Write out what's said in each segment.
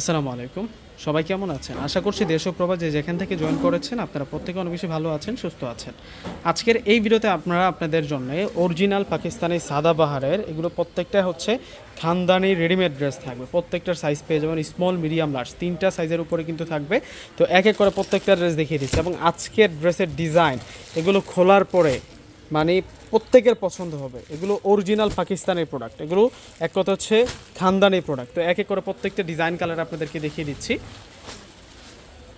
আসসালামু আলাইকুম। সবাই কেমন আছেন? আশা করছি দেশ ও যে যেখান থেকে জয়েন করেছেন, আপনারা প্রত্যেকে অনেক বেশি ভালো আছেন, সুস্থ আছেন। আজকের এই ভিডিওতে আপনারা আপনাদের জন্য অরিজিনাল পাকিস্তানি সাদাবাহারের এগুলো প্রত্যেকটা হচ্ছে খানদানি রেডিমেড ড্রেস থাকবে। প্রত্যেকটার সাইজ পেয়ে যাবেন স্মল মিডিয়াম লার্জ তিনটা সাইজের উপরে কিন্তু থাকবে। তো এক এক করে প্রত্যেকটা ড্রেস দেখিয়ে দিচ্ছি। এবং আজকের ড্রেসের ডিজাইন এগুলো খোলার পরে মানে প্রত্যেকের পছন্দ হবে। এগুলো অরিজিনাল পাকিস্তানের প্রোডাক্ট এগুলো এক কথা হচ্ছে খানদানি প্রোডাক্ট তো এক এক করে প্রত্যেকটা ডিজাইন কালার আপনাদেরকে দেখিয়ে দিচ্ছি।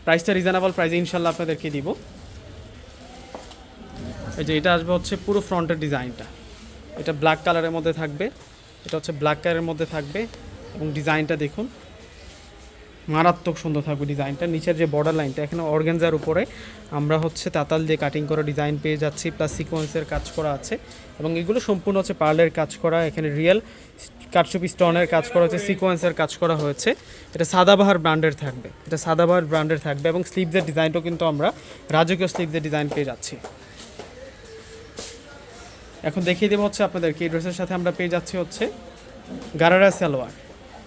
প্রাইসটা রিজনেবল প্রাইসে ইনশাল্লাহ আপনাদেরকে দিব। এই যে এটা আসবে হচ্ছে পুরো ফ্রন্টের ডিজাইনটা এটা ব্ল্যাক কালারের মধ্যে থাকবে। এটা হচ্ছে ব্ল্যাক কালারের মধ্যে থাকবে। এবং ডিজাইনটা দেখুন। মারাত্মক সুন্দর থাকবে ডিজাইনটা। নিচের যে বর্ডার লাইনটা এখানে অর্গেনজার উপরে আমরা হচ্ছে তাতাল দিয়ে কাটিং করা ডিজাইন পেয়ে যাচ্ছি প্লাস সিকোয়েন্সের কাজ করা আছে। এবং এগুলো সম্পূর্ণ হচ্ছে পার্লের কাজ করা, এখানে রিয়েল কাটচুপি স্টোনের কাজ করা হচ্ছে সিকোয়েন্সের কাজ করা হয়েছে। এটা সাদাবাহার ব্র্যান্ডের থাকবে, এটা সাদাবাহার ব্র্যান্ডের থাকবে এবং স্লিভদের ডিজাইনটাও কিন্তু আমরা রাজকীয় স্লিভদের ডিজাইন পেয়ে যাচ্ছি। এখন দেখিয়ে দেবো হচ্ছে আপনাদেরকে, এই ড্রেসের সাথে আমরা পেয়ে যাচ্ছি হচ্ছে গারারা সালোয়ার।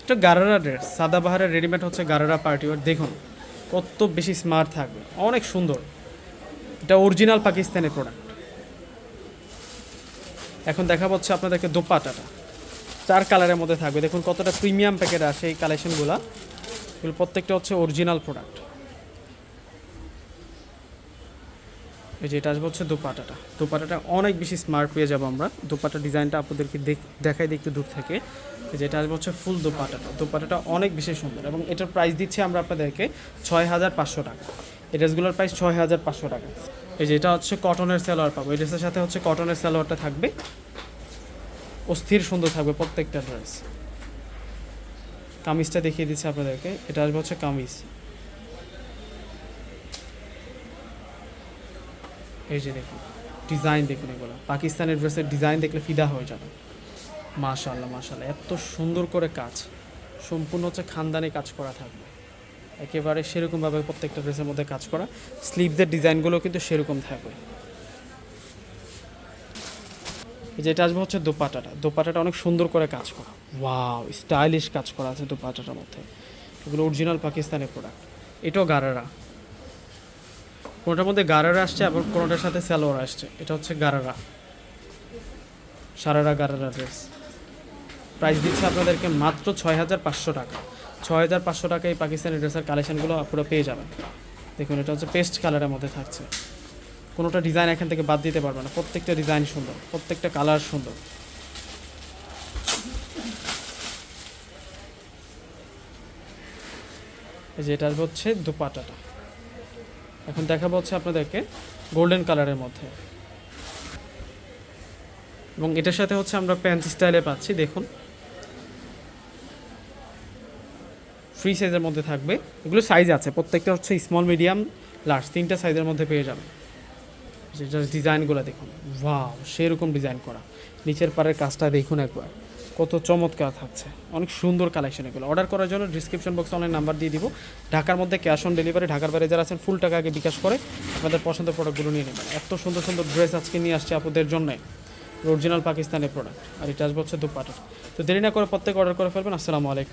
এটা গারারা ড্রেস সাদাবাহারের রেডিমেড হচ্ছে গারারা পার্টি ওয়ার দেখুন, কত বেশি স্মার্ট থাকবে। অনেক সুন্দর। এটা অরিজিনাল পাকিস্তানের প্রোডাক্ট এখন দেখা হচ্ছে আপনাদেরকে দোপাটাটা চার কালারের মধ্যে থাকবে। দেখুন, কতটা প্রিমিয়াম প্যাকেট আসে এই কালেকশনগুলো এগুলো প্রত্যেকটা হচ্ছে অরিজিনাল প্রোডাক্ট এই যে এটা আসবে হচ্ছে দোপাটাটা দোপাটাটা অনেক বেশি স্মার্ট পেয়ে যাব আমরা। দোপাটা ডিজাইনটা আপনাদেরকে দেখ- দেখাই দেখতে দূর থেকে। এই যে এটা আসবে হচ্ছে ফুল দোপাটাটা। দোপাটাটা অনেক বেশি সুন্দর এবং এটার প্রাইস দিচ্ছি আমরা আপনাদেরকে ছয় হাজার পাঁচশো টাকা। এই ড্রেসগুলোর প্রাইস ছয় হাজার পাঁচশো টাকা। এই যে এটা হচ্ছে কটনের সালোয়ার পাবো। এই ড্রেসের সাথে হচ্ছে কটনের সালোয়ারটা থাকবে। অস্থির সুন্দর থাকবে প্রত্যেকটা ড্রেস। কামিজটা দেখিয়ে দিচ্ছি আপনাদেরকে। এটা আসবে হচ্ছে কামিজ। এই যে দেখুন ডিজাইন দেখুন এগুলো। পাকিস্তানের ড্রেসের ডিজাইন দেখলে ফিদা হয়ে যাবে। মাশাল্লাহ মাশাল্লাহ এত সুন্দর করে কাজ। সম্পূর্ণ হচ্ছে খানদানি কাজ করা থাকবে। একেবারে সেরকমভাবে প্রত্যেকটা ড্রেসের মধ্যে কাজ করা। স্লিভদের ডিজাইনগুলো কিন্তু সেরকম থাকবে। যেটা আসবে হচ্ছে দোপাটাটা। দোপাটাটা অনেক সুন্দর করে কাজ করা। ওয়াও, স্টাইলিশ কাজ করা আছে দোপাটাটার মধ্যে। এগুলো অরিজিনাল পাকিস্তানের প্রোডাক্ট এটাও গারারা। কোনোটার মধ্যে গারারা আসছে আবার কোনোটার সাথে স্যালোয়ার আসছে? এটা হচ্ছে গারারা। সারারা গারারা ড্রেস প্রাইস দিচ্ছে আপনাদেরকে মাত্র ছয় হাজার পাঁচশো টাকা। ছয় হাজার পাঁচশো টাকা এই পাকিস্তানি ড্রেসের কালেকশনগুলো আপনারা পেয়ে যাবেন। দেখুন, এটা হচ্ছে পেস্ট কালারের মধ্যে থাকছে। কোনোটা ডিজাইন এখান থেকে বাদ দিতে পারবে না। প্রত্যেকটা ডিজাইন সুন্দর, প্রত্যেকটা কালার সুন্দর। এই যে এটা হচ্ছে দুপাটাটা। এখন দেখাবো হচ্ছে আপনাদেরকে গোল্ডেন কালারের মধ্যে। এবং এটার সাথে হচ্ছে আমরা প্যান্ট স্টাইলে পাচ্ছি, দেখুন। ফ্রি সাইজের মধ্যে থাকবে। এগুলো সাইজ আছে, প্রত্যেকটা হচ্ছে স্মল মিডিয়াম লার্জ তিনটা সাইজের মধ্যে পেয়ে যাবেন। যেটা ডিজাইনগুলো দেখুন। ওয়াও সেরকম ডিজাইন করা। নিচের পাড়ের কাজটা দেখুন একবার। কত চমৎকার থাকছে। অনেক সুন্দর কালেকশন এগুলো। অর্ডার করার জন্য ডিসক্রিপশন বক্সে অনলাইন নাম্বার দিয়ে দিব। ঢাকার মধ্যে ক্যাশ অন ডেলিভারি ঢাকার বাইরে যারা আছেন ফুল টাকা আগে বিকাশ করে আপনাদের পছন্দের প্রোডাক্টগুলো নিয়ে নেবেন। এত সুন্দর সুন্দর ড্রেস আজকে নিয়ে আসছে আপনাদের জন্য। অরিজিনাল পাকিস্তানের প্রোডাক্ট আর এটা আসবে হচ্ছে দুপাটা। তো দেরি না করে প্রত্যেক অর্ডার করে ফেলবেন। আসসালামু আলাইকুম।